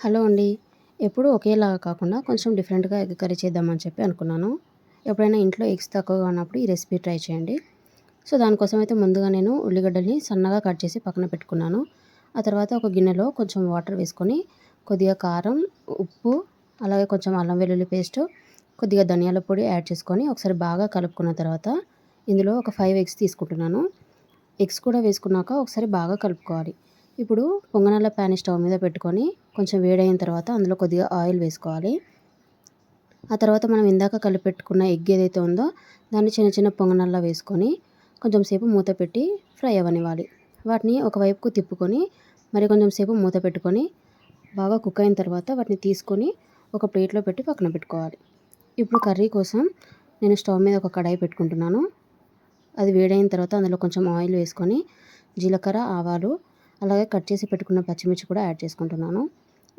Hello అండి. ఎప్పుడు ఒకేలాగా కాకుండా కొంచెం డిఫరెంట్గా ఎగ్ కర్రీ చేద్దామని చెప్పి అనుకున్నాను. ఎప్పుడైనా ఇంట్లో ఎగ్స్ తక్కువగా ఉన్నప్పుడు ఈ రెసిపీ ట్రై చేయండి. సో దానికోసం అయితే ముందుగా నేను ఉల్లిగడ్డల్ని సన్నగా కట్ చేసి పక్కన పెట్టుకున్నాను. ఆ తర్వాత ఒక గిన్నెలో కొంచెం వాటర్ వేసుకొని కొద్దిగా కారం ఉప్పు అలాగే కొంచెం అల్లం వెల్లుల్లి పేస్ట్ కొద్దిగా ధనియాల పొడి యాడ్ చేసుకొని ఒకసారి బాగా కలుపుకున్న తర్వాత ఇందులో ఒక ఫైవ్ ఎగ్స్ తీసుకుంటున్నాను. ఎగ్స్ కూడా వేసుకున్నాక ఒకసారి బాగా కలుపుకోవాలి. ఇప్పుడు పొంగనాల ప్యాన్ స్టవ్ మీద పెట్టుకొని కొంచెం వేడైన తర్వాత అందులో కొద్దిగా ఆయిల్ వేసుకోవాలి. ఆ తర్వాత మనం ఇందాక కలిపెట్టుకున్న ఎగ్ ఏదైతే ఉందో దాన్ని చిన్న చిన్న పొంగనాల్లో వేసుకొని కొంచెం సేపు మూత పెట్టి ఫ్రై అవ్వనివ్వాలి. వాటిని ఒకవైపుకు తిప్పుకొని మరి కొంచెం సేపు మూత పెట్టుకొని బాగా కుక్ అయిన తర్వాత వాటిని తీసుకొని ఒక ప్లేట్లో పెట్టి పక్కన పెట్టుకోవాలి. ఇప్పుడు కర్రీ కోసం నేను స్టవ్ మీద ఒక కడాయి పెట్టుకుంటున్నాను. అది వేడైన తర్వాత అందులో కొంచెం ఆయిల్ వేసుకొని జీలకర్ర ఆవాలు అలాగే కట్ చేసి పెట్టుకున్న పచ్చిమిర్చి కూడా యాడ్ చేసుకుంటున్నాను.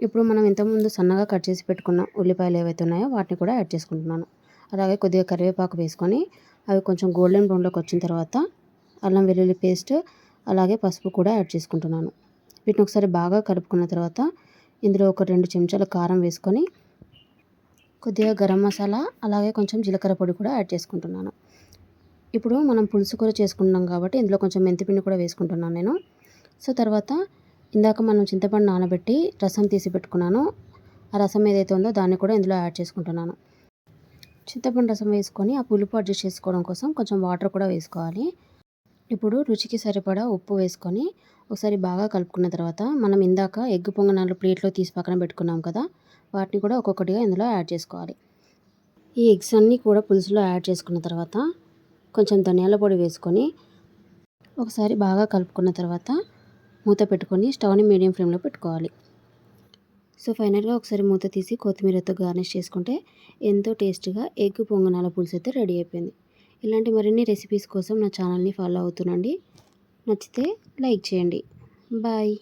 ఇప్పుడు మనం ఇంతకుముందు సన్నగా కట్ చేసి పెట్టుకున్న ఉల్లిపాయలు ఏవైతే ఉన్నాయో వాటిని కూడా యాడ్ చేసుకుంటున్నాను. అలాగే కొద్దిగా కరివేపాకు వేసుకొని అవి కొంచెం గోల్డెన్ బ్రౌన్లోకి వచ్చిన తర్వాత అల్లం వెల్లుల్లి పేస్ట్ అలాగే పసుపు కూడా యాడ్ చేసుకుంటున్నాను. వీటిని ఒకసారి బాగా కలుపుకున్న తర్వాత ఇందులో ఒక రెండు చెంచాల కారం వేసుకొని కొద్దిగా గరం మసాలా అలాగే కొంచెం జీలకర్ర పొడి కూడా యాడ్ చేసుకుంటున్నాను. ఇప్పుడు మనం పులుసు కూర చేసుకుంటున్నాం కాబట్టి ఇందులో కొంచెం మెంతిపిండి కూడా వేసుకుంటున్నాను నేను. సో తర్వాత ఇందాక మనం చింతపండు నానబెట్టి రసం తీసి పెట్టుకున్నాను. ఆ రసం ఏదైతే ఉందో దాన్ని కూడా ఇందులో యాడ్ చేసుకుంటున్నాను. చింతపండు రసం వేసుకొని ఆ పులుపు అడ్జస్ట్ చేసుకోవడం కోసం కొంచెం వాటర్ కూడా వేసుకోవాలి. ఇప్పుడు రుచికి సరిపడా ఉప్పు వేసుకొని ఒకసారి బాగా కలుపుకున్న తర్వాత మనం ఇందాక ఎగ్ పొంగనాలు ప్లేట్లో తీసి పక్కన పెట్టుకున్నాం కదా వాటిని కూడా ఒక్కొక్కటిగా ఇందులో యాడ్ చేసుకోవాలి. ఈ ఎగ్స్ అన్నీ కూడా పులుసులో యాడ్ చేసుకున్న తర్వాత కొంచెం ధనియాల పొడి వేసుకొని ఒకసారి బాగా కలుపుకున్న తర్వాత మూత పెట్టుకొని స్టవ్ని మీడియం ఫ్లేమ్లో పెట్టుకోవాలి. సో ఫైనల్గా ఒకసారి మూత తీసి కొత్తిమీరతో గార్నిష్ చేసుకుంటే ఎంతో టేస్ట్గా ఎగ్ పొంగనాల పులుసు అయితే రెడీ అయిపోయింది. ఇలాంటి మరిన్ని రెసిపీస్ కోసం నా ఛానల్ని ఫాలో అవుతునండి నచ్చితే లైక్ చేయండి. బాయ్.